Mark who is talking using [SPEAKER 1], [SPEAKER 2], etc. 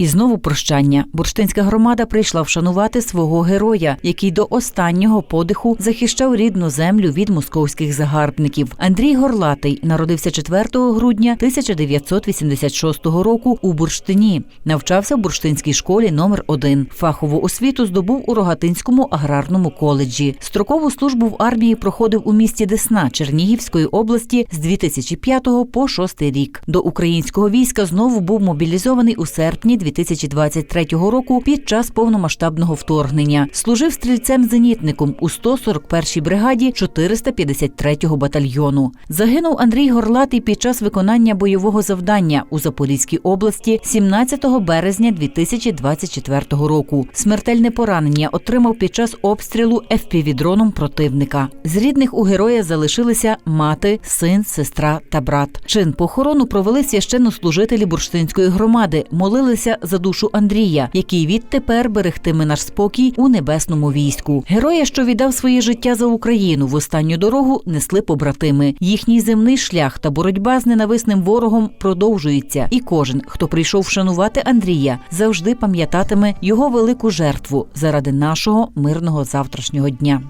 [SPEAKER 1] І знову прощання. Бурштинська громада прийшла вшанувати свого героя, який до останнього подиху захищав рідну землю від московських загарбників. Андрій Горлатий народився 4 грудня 1986 року у Бурштині. Навчався в бурштинській школі номер 1 Фахову освіту здобув у Рогатинському аграрному коледжі. Строкову службу в армії проходив у місті Десна Чернігівської області з 2005 по 6 рік. До українського війська знову був мобілізований у серпні 2023 року під час повномасштабного вторгнення. Служив стрільцем-зенітником у 141-й бригаді 453-го батальйону. Загинув Андрій Горлатий під час виконання бойового завдання у Запорізькій області 17 березня 2024 року. Смертельне поранення отримав під час обстрілу ФПВ-дроном противника. З рідних у героя залишилися мати, син, сестра та брат. Чин похорону провели священнослужителі бурштинської громади, молилися за душу Андрія, який відтепер берегтиме наш спокій у небесному війську. Героя, що віддав своє життя за Україну в останню дорогу, несли побратими. Їхній земний шлях та боротьба з ненависним ворогом продовжується, і кожен, хто прийшов вшанувати Андрія, завжди пам'ятатиме його велику жертву заради нашого мирного завтрашнього дня.